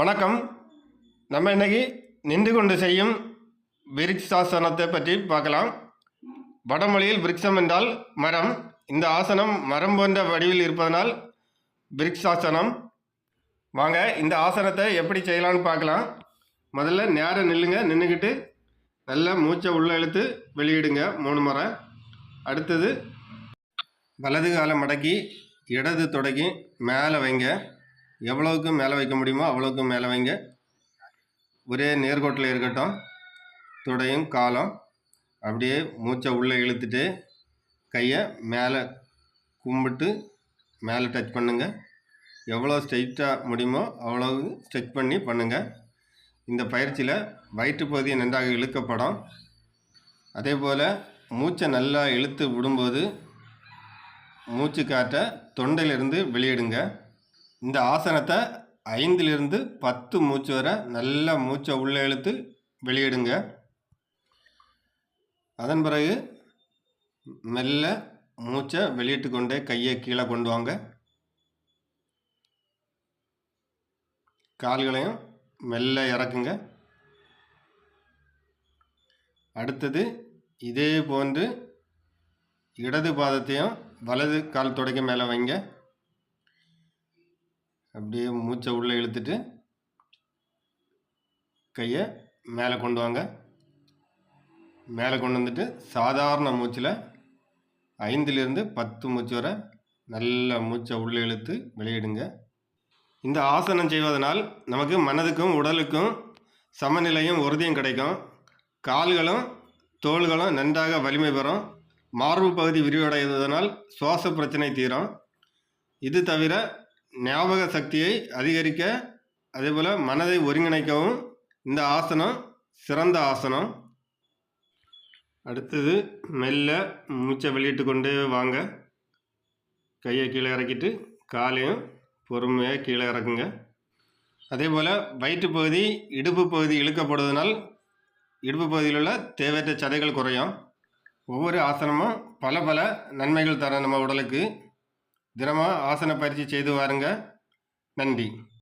வணக்கம். நம்ம இன்றைக்கி நின்று கொண்டு செய்யும் விருட்சாசனத்தை பற்றி பார்க்கலாம். வடமொழியில் விருட்சம் என்றால் மரம். இந்த ஆசனம் மரம் போன்ற வடிவில் இருப்பதனால் விருட்சாசனம். வாங்க இந்த ஆசனத்தை எப்படி செய்யலாம்னு பார்க்கலாம். முதல்ல நேரம் நில்லுங்க நின்றுக்கிட்டு நல்லா மூச்சை உள்ளே இழுத்து வெளியிடுங்க மூணு முறை. அடுத்தது வலது காலை மடக்கி இடது தொடக்கி மேலே வைங்க. எவ்வளவுக்கு மேலே வைக்க முடியுமோ அவ்வளோக்கு மேலே வைங்க. ஒரே நேர்கோட்டில் இருக்கட்டும். துடையும் காலம். அப்படியே மூச்சை உள்ளே இழுத்துட்டு கையை மேலே கும்பிட்டு மேலே டச் பண்ணுங்கள் எவ்வளோ ஸ்ட்ரைட்டாக முடியுமோ அவ்வளோ ஸ்ட்ரெச் பண்ணி பண்ணுங்கள் இந்த பயிற்சியில் வயிற்று பகுதி நன்றாக இழுக்கப்படும். அதே போல் மூச்சை நல்லா இழுத்து விடும்போது மூச்சு காற்றை தொண்டையிலிருந்து வெளியிடுங்க. இந்த ஆசனத்தை ஐந்திலிருந்து பத்து மூச்சு வரை நல்லா மூச்சை உள்ளே இழுத்து வெளியிடுங்க. அதன் பிறகு மெல்ல மூச்சை வெளியிட்டு கொண்டே கையை கீழே கொண்டு வாங்க. கால்களையும் மெல்ல இறக்குங்க. அடுத்தது இதே போன்று இடது பாதத்தையும் வலது கால் தொடக்க மேலே வைங்க. அப்படியே மூச்சை உள்ளே இழுத்துட்டு கையை மேலே கொண்டு வாங்க. மேலே கொண்டு வந்துட்டு சாதாரண மூச்சில் ஐந்திலிருந்து பத்து மூச்சு வரை நல்ல மூச்சை உள்ளே இழுத்து வெளியிடுங்க. இந்த ஆசனம் செய்வதனால் நமக்கு மனதுக்கும் உடலுக்கும் சமநிலையும் உறுதியும் கிடைக்கும். கால்களும் தோள்களும் நன்றாக வலிமை பெறும். மார்பு பகுதி விரிவடைவதனால் சுவாச பிரச்சனை தீரும். இது தவிர ஞாபக சக்தியை அதிகரிக்க அதேபோல் மனதை ஒருங்கிணைக்கவும் இந்த ஆசனம் சிறந்த ஆசனம். அடுத்தது மெல்ல மூச்சை வெளியிட்டு கொண்டே வாங்க. கையை கீழே இறக்கிட்டு காலையும் பொறுமையாக கீழே இறக்குங்க. அதே போல் வயிற்று பகுதி இடுப்பு பகுதி இழுக்கப்படுவதனால் இடுப்பு பகுதியில் உள்ள தேவையற்ற சதைகள் குறையும். ஒவ்வொரு ஆசனமும் பல பல நன்மைகள் தர நம்ம உடலுக்கு தினமும் ஆசன பயிற்சி செய்து வாருங்க. நன்றி.